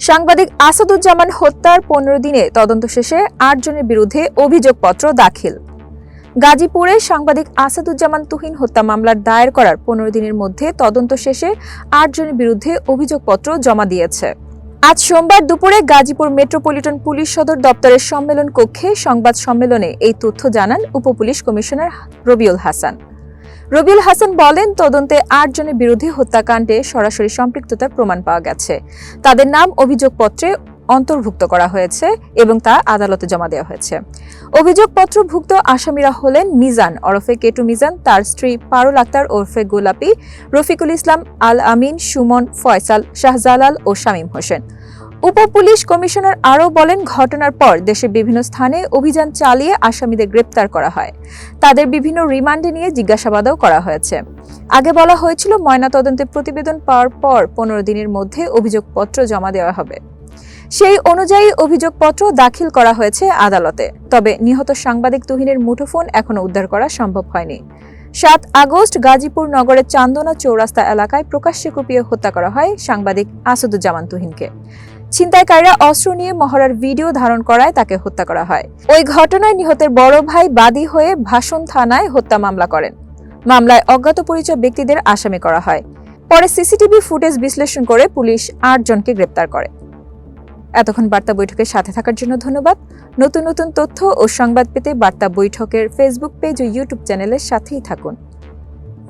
সাংবাদিক আসাদুজ্জামান হত্যার পনেরো দিনে তদন্ত শেষে আটজনের বিরুদ্ধে অভিযোগপত্র দাখিল। গাজীপুরে সাংবাদিক আসাদুজ্জামান তুহিন হত্যা মামলার দায়ের করার পনেরো দিনের মধ্যে তদন্ত শেষে আটজনের বিরুদ্ধে অভিযোগপত্র জমা দিয়েছে। আজ সোমবার দুপুরে গাজীপুর মেট্রোপলিটন পুলিশ সদর দপ্তরের সম্মেলন কক্ষে সংবাদ সম্মেলনে এই তথ্য জানান উপপুলিশ কমিশনার রবিউল হাসান। রবিউল হাসান বলেন, তদন্তে আট জনের বিরোধী হত্যাকাণ্ডে সরাসরি সম্পৃক্ততার প্রমাণ পাওয়া গেছে। তাদের নাম, অভিযোগপত্রে অন্তর্ভুক্ত করা হয়েছে এবং তা আদালতে জমা দেওয়া হয়েছে। অভিযোগপত্রভুক্ত আসামিরা হলেন মিজান ওরফে কেটু মিজান, তার স্ত্রী পারুল আক্তার ওরফে গোলাপি, রফিকুল ইসলাম আল আমিন, সুমন ফয়সাল, শাহজালাল ও শামীম হোসেন। উপ পুলিশ কমিশনার আরও বলেন, ঘটনার পর দেশের বিভিন্ন স্থানে অভিযান চালিয়ে আসামিদের গ্রেপ্তার করা হয়। তাদের বিভিন্ন রিমান্ডে নিয়ে জিজ্ঞাসাবাদও করা হয়েছে। আগে বলা হয়েছিল, ময়নাতদন্তে প্রতিবেদন পাওয়ার পর পনেরো দিনের মধ্যে অভিযোগপত্র জমা দেওয়া হবে। সেই অনুযায়ী অভিযোগপত্র দাখিল করা হয়েছে আদালতে। তবে নিহত সাংবাদিক তুহিনের মুঠোফোন এখনও উদ্ধার করা সম্ভব হয়নি। সাত আগস্ট গাজীপুর নগরের চান্দনা চৌরাস্তা এলাকায় প্রকাশ্যে কুপিয়ে হত্যা করা হয় সাংবাদিক আসাদুজ্জামান তুহিনকে। ছিনতাইকারীরা অস্ত্র নিয়ে মহড়ার ভিডিও ধারণ করায় তাকে হত্যা করা হয়। ওই ঘটনায় নিহতের বড় ভাই বাদী হয়ে ভাষণ থানায় হত্যা মামলা করেন। মামলায় অজ্ঞাত পরিচয় ব্যক্তিদের আসামি করা হয়। পরে সিসিটিভি ফুটেজ বিশ্লেষণ করে পুলিশ আটজনকে গ্রেপ্তার করে। এতক্ষণ বার্তা বৈঠকের সাথে থাকার জন্য ধন্যবাদ। নতুন নতুন তথ্য ও সংবাদ পেতে বার্তা বৈঠকের ফেসবুক পেজ ও ইউটিউব চ্যানেলের সাথেই থাকুন।